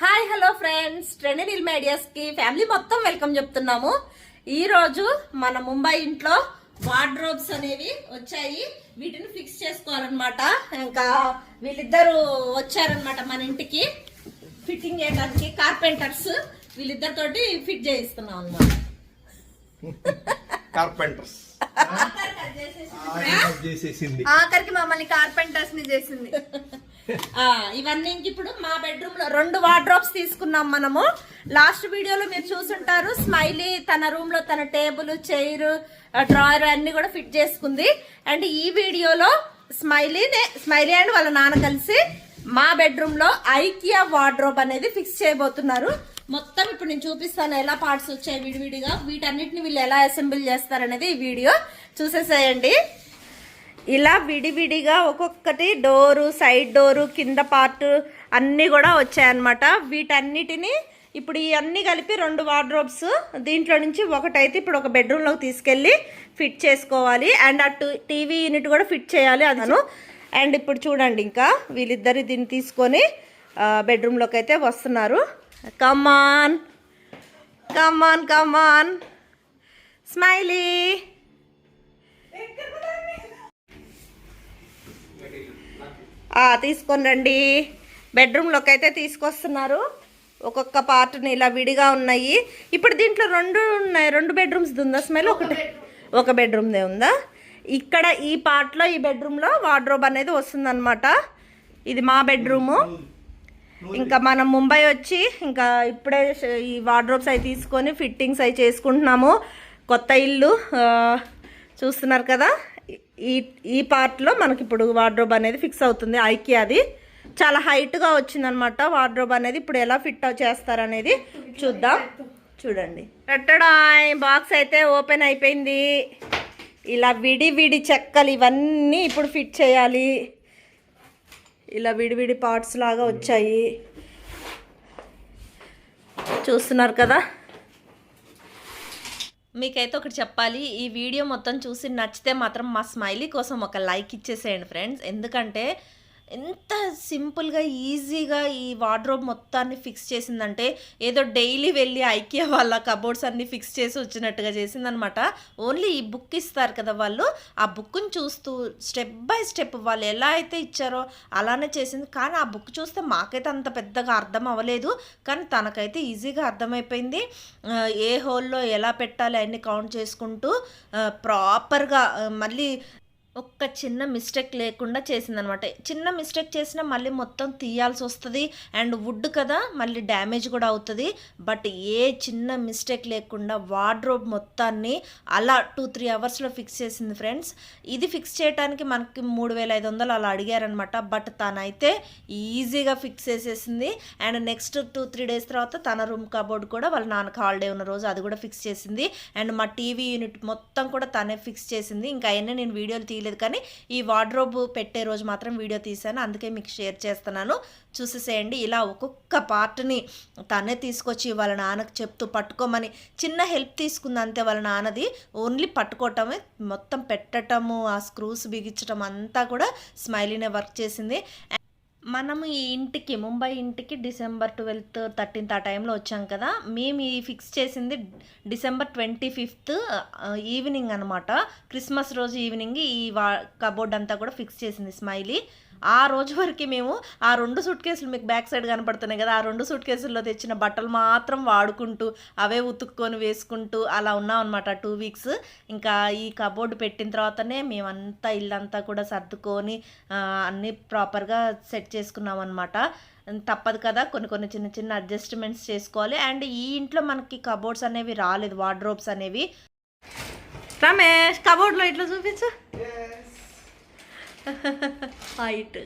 Hi hello friends. ట్రెండెనిల్ మీడియాస్కి family మొత్తం welcome చెప్తున్నాము. ఈ రోజు మన ముంబై ఇంట్లో వార్డ్రోబ్స్ అనేవి వచ్చాయి. వీటిని ఫిక్స్ చేసుకోవాలన్నమాట. ఇంకా వీళ్ళిద్దరు వచ్చారనమాట మన ఇంటికి. ఫిట్టింగ్ చేయడానికి కార్పెంటర్స్ వీళ్ళిద్దరితోటి ఫిట్ చేయిస్తున్నాం అనమాట కార్పెంటర్స్ ఆఖరికి మమ్మల్ని కార్పెంటర్స్ని చేసింది. ఆ, ఇవన్నీ ఇంక ఇప్పుడు మా బెడ్రూమ్లో రెండు వార్డ్రోబ్స్ తీసుకున్నాం మనము. లాస్ట్ వీడియోలో మీరు చూసుంటారు స్మైలీ తన రూమ్లో తన టేబుల్ చైర్ డ్రాయర్ అన్ని కూడా ఫిట్ చేసుకుంది. అండ్ ఈ వీడియోలో స్మైలీ స్మైలీ అండ్ వాళ్ళ నాన్న కలిసి మా బెడ్రూమ్లో ఐకియా వార్డ్రోబ్ అనేది ఫిక్స్ చేయబోతున్నారు. మొత్తం ఇప్పుడు నేను చూపిస్తాను ఎలా పార్ట్స్ వచ్చాయి విడివిడిగా. వీటన్నిటిని వీళ్ళు ఎలా అసెంబుల్ చేస్తారనేది ఈ వీడియో. చూసేసేయండి. ఇలా విడివిడిగా ఒక్కొక్కటి డోరు సైడ్ డోరు కింద పార్ట్ అన్నీ కూడా వచ్చాయన్నమాట. వీటన్నిటిని ఇప్పుడు ఇవన్నీ కలిపి రెండు వార్డ్రోబ్స్ దీంట్లో నుంచి ఒకటైతే ఇప్పుడు ఒక బెడ్రూమ్లోకి తీసుకెళ్ళి ఫిట్ చేసుకోవాలి. అండ్ అటు టీవీ యూనిట్ కూడా ఫిట్ చేయాలి అదను అండ్ ఇప్పుడు చూడండి ఇంకా వీళ్ళిద్దరు దీన్ని తీసుకొని బెడ్రూమ్లోకి అయితే వస్తున్నారు. కమాన్ కమాన్ కమాన్ స్మైలీ ఆ, తీసుకొని రండి. బెడ్రూమ్లోకి అయితే తీసుకొస్తున్నారు. ఒక్కొక్క పార్ట్ని ఇలా విడిగా ఉన్నాయి. ఇప్పుడు దీంట్లో రెండు ఉన్నాయి. రెండు బెడ్రూమ్స్ ఉందా? స్మెల్ ఒకటి. ఒక బెడ్రూమ్దే ఉందా? ఇక్కడ ఈ పార్ట్లో ఈ బెడ్రూమ్లో వార్డ్రోబ్ అనేది వస్తుందన్నమాట. ఇది మా బెడ్రూము ఇంకా మనం ముంబై వచ్చి ఇంకా ఇప్పుడే ఈ వార్డ్రోబ్స్ అవి తీసుకొని ఫిట్టింగ్స్ అవి చేసుకుంటున్నాము. కొత్త ఇల్లు చూస్తున్నారు కదా? ఈ ఈ పార్ట్లో మనకి ఇప్పుడు వార్డ్రోబ్ అనేది ఫిక్స్ అవుతుంది ఐకి అది. చాలా హైట్గా వచ్చిందనమాట వార్డ్రోబ్ అనేది. ఇప్పుడు ఎలా ఫిట్ చేస్తారనేది చూద్దాం. చూడండి. కట్టడాయ్ బాక్స్ అయితే ఓపెన్ అయిపోయింది. ఇలా విడి విడి చెక్కలు ఇవన్నీ ఇప్పుడు ఫిట్ చేయాలి. ఇలా విడివిడి పార్ట్స్ లాగా వచ్చాయి. చూస్తున్నారు కదా? మీకైతే ఒకటి చెప్పాలి ఈ వీడియో మొత్తం చూసి నచ్చితే మాత్రం మా స్మైలీ కోసం ఒక లైక్ ఇచ్చేసేయండి ఫ్రెండ్స్. ఎందుకంటే ఎంత సింపుల్గా ఈజీగా ఈ వార్డ్రోబ్ మొత్తాన్ని ఫిక్స్ చేసిందంటే ఏదో డైలీ వెళ్ళి ఐకియా వాళ్ళ కబోర్డ్స్ అన్ని ఫిక్స్ చేసి వచ్చినట్టుగా చేసిందనమాట ఓన్లీ ఈ బుక్ ఇస్తారు కదా వాళ్ళు. ఆ బుక్ని చూస్తూ స్టెప్ బై స్టెప్ వాళ్ళు ఎలా అయితే ఇచ్చారో అలానే చేసింది. కానీ ఆ బుక్ చూస్తే మాకైతే అంత పెద్దగా అర్థం అవ్వలేదు. కానీ తనకైతే ఈజీగా అర్థమైపోయింది. ఏ హోల్లో ఎలా పెట్టాలి అన్ని కౌంట్ చేసుకుంటూ ప్రాపర్గా మళ్ళీ ఒక్క చిన్న మిస్టేక్ లేకుండా చేసిందనమాట. చిన్న మిస్టేక్ చేసినా మళ్ళీ మొత్తం తీయాల్సి వస్తుంది. అండ్ వుడ్ కదా మళ్ళీ డ్యామేజ్ కూడా అవుతుంది. బట్ ఏ చిన్న మిస్టేక్ లేకుండా వార్డ్రోబ్ మొత్తాన్ని అలా టూ త్రీ అవర్స్లో ఫిక్స్ చేసింది ఫ్రెండ్స్. ఇది ఫిక్స్ చేయడానికి మనకి మూడు వేల ఐదు వందలు అలా అడిగారనమాట. బట్ తనైతే ఈజీగా ఫిక్స్ చేసేసింది. And next two three days తర్వాత తన రూమ్ కబోర్డ్ కూడా వాళ్ళ నాన్నకి హాలిడే ఉన్న రోజు అది కూడా ఫిక్స్ చేసింది. అండ్ మా టీవీ యూనిట్ మొత్తం కూడా తనే ఫిక్స్ చేసింది. ఇంకా అయినా నేను వీడియోలు తీయలేదు కానీ ఈ వార్డ్రోబ్ పెట్టే రోజు మాత్రం వీడియో తీశాను. అందుకే మీకు షేర్ చేస్తున్నాను. చూసేసేయండి. ఇలా ఒక్కొక్క పార్ట్ని తనే తీసుకొచ్చి వాళ్ళ నాన్నకు చెప్తూ పట్టుకోమని చిన్న హెల్ప్ తీసుకుంది అంతే. వాళ్ళ నాన్నది ఓన్లీ పట్టుకోవటమే. మొత్తం పెట్టటము ఆ స్క్రూస్ బిగించటం అంతా కూడా స్మైలీనే వర్క్ చేసింది. మనము ఈ ఇంటికి ముంబై ఇంటికి డిసెంబర్ ట్వెల్త్ థర్టీన్త్ ఆ టైంలో వచ్చాం కదా మేము ఈ ఫిక్స్ చేసింది డిసెంబర్ ట్వంటీ ఫిఫ్త్ ఈవినింగ్ అనమాట క్రిస్మస్ రోజు ఈవినింగ్ ఈ వా కబోర్డ్ అంతా కూడా ఫిక్స్ చేసింది స్మైలీ. ఆ రోజు వరకు మేము ఆ రెండు సూట్ కేసులు మీకు బ్యాక్ సైడ్ కనపడుతున్నాయి కదా ఆ రెండు సూట్ కేసుల్లో తెచ్చిన బట్టలు మాత్రం వాడుకుంటూ అవే ఉతుక్కొని వేసుకుంటూ అలా ఉన్నాం అనమాట టూ వీక్స్ ఇంకా ఈ కబోర్డ్ పెట్టిన తర్వాతనే మేమంతా ఇల్లంతా కూడా సర్దుకొని అన్నీ ప్రాపర్గా సెట్ చేసుకున్నాం అనమాట తప్పదు కదా కొన్ని కొన్ని చిన్న చిన్న అడ్జస్ట్మెంట్స్ చేసుకోవాలి. అండ్ ఈ ఇంట్లో మనకి కబోర్డ్స్ అనేవి రాలేదు వార్డ్రోబ్స్ అనేవి. రమేష్ కబోర్డ్లో ఇట్లా చూపించు. హైట్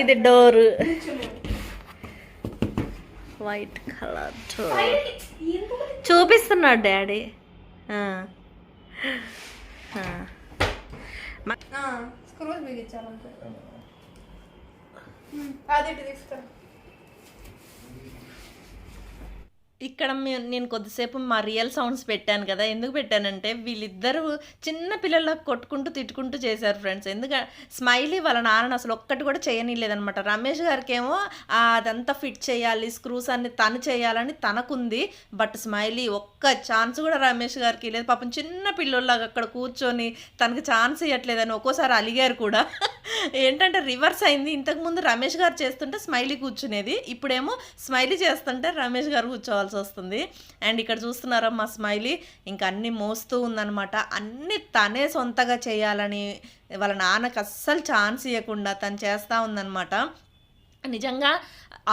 ఇది డోర్. వైట్ కలర్ చూపిస్తున్నాడు డాడీ. స్క్రూస్ బిగించాలంటే. అది ఇటు తీసుకురా ఇక్కడ మే- నేను కొద్దిసేపు మా రియల్ సౌండ్స్ పెట్టాను కదా ఎందుకు పెట్టానంటే వీళ్ళిద్దరూ చిన్న పిల్లలకు కొట్టుకుంటూ తిట్టుకుంటూ చేశారు ఫ్రెండ్స్ ఎందుకంటే స్మైలీ వాళ్ళ నాన్న అసలు ఒక్కటి కూడా చేయనిలేదనమాట రమేష్ గారికి ఏమో అదంతా ఫిట్ చేయాలి స్క్రూస్ అన్ని తను చేయాలని తనకుంది బట్ స్మైలీ ఒక్క ఛాన్స్ కూడా రమేష్ గారికి లేదు. పాపం చిన్న పిల్లల్లాగా అక్కడ కూర్చొని తనకు ఛాన్స్ ఇవ్వట్లేదని ఒక్కోసారి అలిగారు కూడా. ఏంటంటే రివర్స్ అయింది. ఇంతకుముందు రమేష్ గారు చేస్తుంటే స్మైలీ కూర్చునేది ఇప్పుడేమో స్మైలీ చేస్తుంటే రమేష్ గారు కూర్చోవాల్సి వస్తుంది. అండ్ ఇక్కడ చూస్తున్నారా మా స్మైలీ? ఇంకా అన్నీ మోస్తూ ఉందనమాట అన్నీ తనే సొంతగా చేయాలని వాళ్ళ నాన్నకు అస్సలు ఛాన్స్ ఇవ్వకుండా తను చేస్తూ ఉందనమాట నిజంగా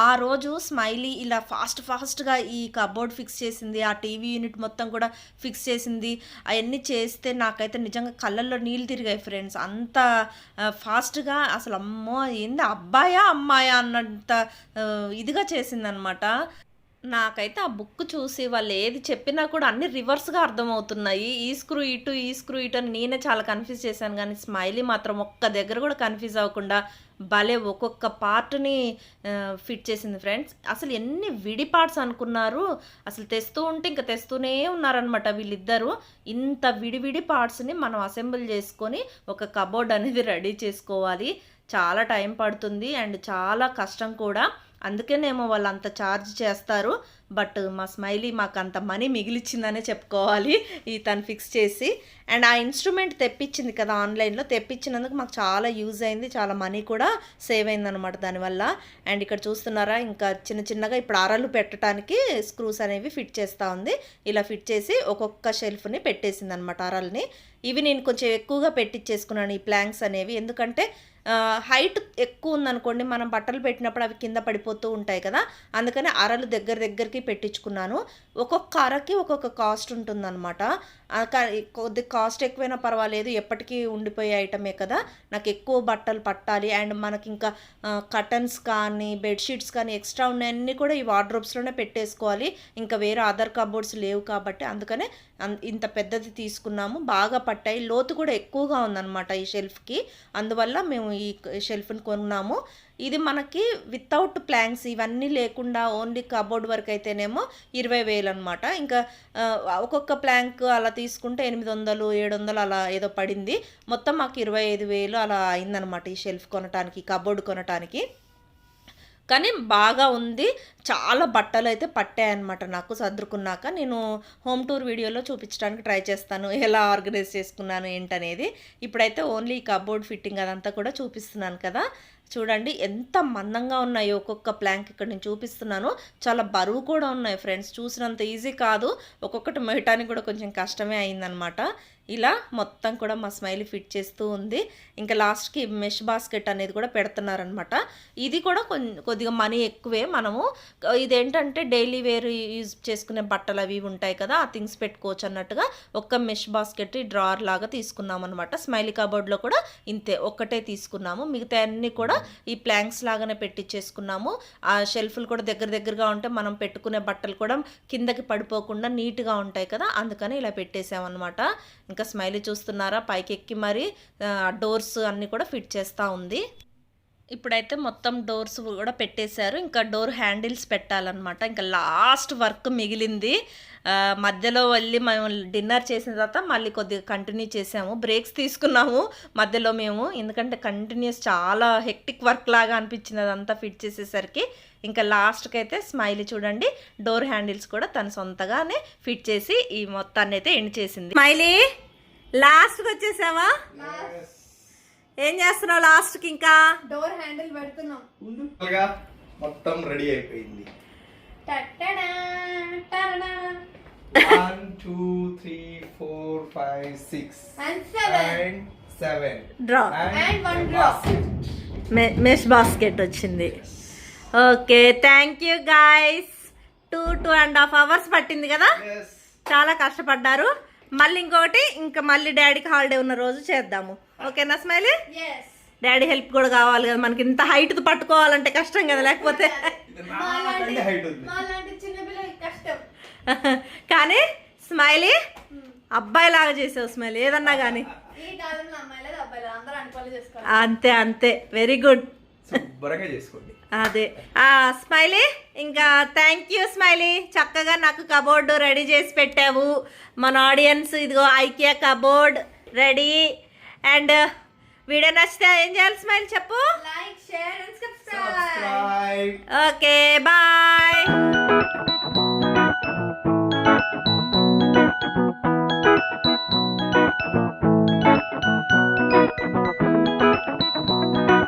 ఆ రోజు స్మైలీ ఇలా ఫాస్ట్ ఫాస్ట్గా ఈ కబోర్డ్ ఫిక్స్ చేసింది. ఆ టీవీ యూనిట్ మొత్తం కూడా ఫిక్స్ చేసింది. అవన్నీ చేస్తే నాకైతే నిజంగా కళ్ళల్లో నీళ్ళు తిరిగాయి ఫ్రెండ్స్. అంత ఫాస్ట్గా అసలు అమ్మో ఏంది అబ్బాయా అమ్మాయా అన్నంత ఇదిగా చేసిందనమాట నాకైతే ఆ బుక్ చూసి వాళ్ళు ఏది చెప్పినా కూడా అన్ని రివర్స్గా అర్థమవుతున్నాయి. ఈ స్క్రూ ఇటు ఈ స్క్రూ ఇటు అని నేనే చాలా కన్ఫ్యూజ్ చేశాను. కానీ స్మైలీ మాత్రం ఒక్క దగ్గర కూడా కన్ఫ్యూజ్ అవ్వకుండా భలే ఒక్కొక్క పార్ట్ని ఫిట్ చేసింది ఫ్రెండ్స్ అసలు ఎన్ని విడి పార్ట్స్ అనుకున్నారు? అసలు తెస్తూ ఉంటే ఇంకా తెస్తూనే ఉన్నారనమాట వీళ్ళిద్దరూ. ఇంత విడివిడి పార్ట్స్ని మనం అసెంబుల్ చేసుకొని ఒక కబోర్డ్ అనేది రెడీ చేసుకోవాలి. చాలా టైం పడుతుంది. అండ్ చాలా కష్టం కూడా. అందుకేనేమో వాళ్ళు అంత ఛార్జ్ చేస్తారు. బట్ మా స్మైలీ మాకు అంత మనీ మిగిలిచ్చిందనే చెప్పుకోవాలి. ఈ తను ఫిక్స్ చేసి. అండ్ ఆ ఇన్స్ట్రుమెంట్ తెప్పించింది కదా ఆన్లైన్లో తెప్పించినందుకు మాకు చాలా యూజ్ అయింది. చాలా మనీ కూడా సేవ్ అయిందనమాట దానివల్ల. అండ్ ఇక్కడ చూస్తున్నారా ఇంకా చిన్న చిన్నగా ఇప్పుడు అరలు పెట్టడానికి స్క్రూస్ అనేవి ఫిట్ చేస్తూ ఉంది. ఇలా ఫిట్ చేసి ఒక్కొక్క షెల్ఫ్ని పెట్టేసింది అనమాట అరల్ని ఇవి నేను కొంచెం ఎక్కువగా పెట్టించేసుకున్నాను ఈ ప్లాంక్స్ అనేవి. ఎందుకంటే హైట్ ఎక్కువ ఉందనుకోండి మనం బట్టలు పెట్టినప్పుడు అవి కింద పడిపోతూ ఉంటాయి కదా. అందుకని అరలు దగ్గర దగ్గరికి పెట్టించుకున్నాను. ఒక్కొక్క అరకి ఒక్కొక్క కాస్ట్ ఉంటుందన్నమాట. కొద్ది కాస్ట్ ఎక్కువైనా పర్వాలేదు ఎప్పటికీ ఉండిపోయే ఐటమే కదా. నాకు ఎక్కువ బట్టలు పట్టాలి. అండ్ మనకి ఇంకా కటన్స్ కానీ బెడ్షీట్స్ కానీ ఎక్స్ట్రా ఉన్నాయన్నీ కూడా ఈ వార్డ్రోబ్స్లోనే పెట్టేసుకోవాలి. ఇంకా వేరే అదర్ కబోర్డ్స్ లేవు కాబట్టి అందుకనే అన్- ఇంత పెద్దది తీసుకున్నాము. బాగా పట్టాయి. లోతు కూడా ఎక్కువగా ఉందన్నమాట ఈ షెల్ఫ్కి. అందువల్ల మేము ఈ షెల్ఫ్ని కొన్నాము. ఇది మనకి వితౌట్ ప్లాంక్స్ ఇవన్నీ లేకుండా ఓన్లీ కబోర్డ్ వరకు అయితేనేమో ఇరవై వేలు అనమాట ఇంకా ఒక్కొక్క ప్లాంక్ అలా తీసుకుంటే ఎనిమిది వందలు ఏడు వందలు అలా ఏదో పడింది. మొత్తం మాకు ఇరవై ఐదు వేలు అలా అయిందనమాట ఈ షెల్ఫ్ కొనటానికి కబోర్డ్ కొనటానికి. కానీ బాగా ఉంది. చాలా బట్టలు అయితే పట్టాయన్నమాట నాకు సర్దుకున్నాక. నేను హోమ్ టూర్ వీడియోలో చూపించడానికి ట్రై చేస్తాను. ఎలా ఆర్గనైజ్ చేసుకున్నాను ఏంటనేది. ఇప్పుడైతే ఓన్లీ కబోర్డ్ ఫిట్టింగ్ అదంతా కూడా చూపిస్తున్నాను కదా. చూడండి ఎంత మందంగా ఉన్నాయి ఒక్కొక్క ప్లాంక్ ఇక్కడ నేను చూపిస్తున్నాను. చాలా బరువు కూడా ఉన్నాయి ఫ్రెండ్స్. చూసినంత ఈజీ కాదు. ఒక్కొక్కటి మేయటానికి కూడా కొంచెం కష్టమే అయిందనమాట ఇలా మొత్తం కూడా మా స్మైల్ ఫిట్ చేస్తూ ఉంది. ఇంకా లాస్ట్కి మెష్ బాస్కెట్ అనేది కూడా పెడుతున్నారనమాట ఇది కూడా కొద్దిగా మనీ ఎక్కువే. మనము ఇదేంటంటే డైలీ వేర్ యూజ్ చేసుకునే బట్టలు అవి ఉంటాయి కదా ఆ థింగ్స్ పెట్టుకోవచ్చు అన్నట్టుగా ఒక్క మెష్ బాస్కెట్ డ్రార్ లాగా తీసుకున్నాం అనమాట స్మైలీ కబోర్డ్లో కూడా ఇంతే ఒక్కటే తీసుకున్నాము. మిగతా అన్నీ కూడా ఈ ప్లాంక్స్ లాగానే పెట్టించేసుకున్నాము ఆ షెల్ఫ్లు కూడా దగ్గర దగ్గరగా ఉంటే మనం పెట్టుకునే బట్టలు కూడా కిందకి పడిపోకుండా నీట్గా ఉంటాయి కదా అందుకని ఇలా పెట్టేసామన్నమాట. ఇంకా స్మైలీ చూస్తున్నారా? పైకి ఎక్కి మరి డోర్స్ అన్నీ కూడా ఫిట్ చేస్తూ ఉంది. ఇప్పుడైతే మొత్తం డోర్స్ కూడా పెట్టేశారు. ఇంకా డోర్ హ్యాండిల్స్ పెట్టాలన్నమాట. ఇంకా లాస్ట్ వర్క్ మిగిలింది. మధ్యలో వెళ్ళి మేము డిన్నర్ చేసిన తర్వాత మళ్ళీ కొద్దిగా కంటిన్యూ చేసాము. బ్రేక్స్ తీసుకున్నాము మధ్యలో మేము. ఎందుకంటే కంటిన్యూస్ చాలా హెక్టిక్ వర్క్ లాగా అనిపించింది అదంతా ఫిట్ చేసేసరికి. ఇంకా లాస్ట్కి అయితే స్మైల్ చూడండి. డోర్ హ్యాండిల్స్ కూడా తన సొంతగానే ఫిట్ చేసి ఈ మొత్తాన్ని అయితే ఎండ్ చేసింది. స్మైలీ! లాస్ట్కి వచ్చేసావా? ఏం చేస్తున్నావు లాస్ట్కి ఇంకా? డోర్ హ్యాండిల్ పెడుతున్నాం. మొత్తం రెడీ అయిపోయింది. One two three four five six. And seven draw. Mesh basket వచ్చింది. Okay thank you guys two two and half hours పట్టింది కదా? చాలా కష్టపడ్డారు. మళ్ళీ ఇంకొకటి ఇంకా మళ్ళీ డాడీకి హాలిడే ఉన్న రోజు చేద్దాము. ఓకేనా స్మైలీ? Yes. డాడీ హెల్ప్ కూడా కావాలి కదా మనకి ఇంత హైట్ పట్టుకోవాలంటే కష్టం కదా లేకపోతే? కానీ స్మైలీ అబ్బాయి లాగా చేసావు స్మైలీ ఏదన్నా కానీ అంతే అంతే. వెరీ గుడ్ శుభ్రంగా చేసుకోండి. అదే. ఆ స్మైలీ ఇంకా థ్యాంక్ యూ స్మైలీ. చక్కగా నాకు కబోర్డు రెడీ చేసి పెట్టావు. మన ఆడియన్స్ ఇదిగో IKEA cupboard ready. And video నచ్చితే ఏం చేయాలి స్మైల్ చెప్పు? Like share and subscribe subscribe okay bye.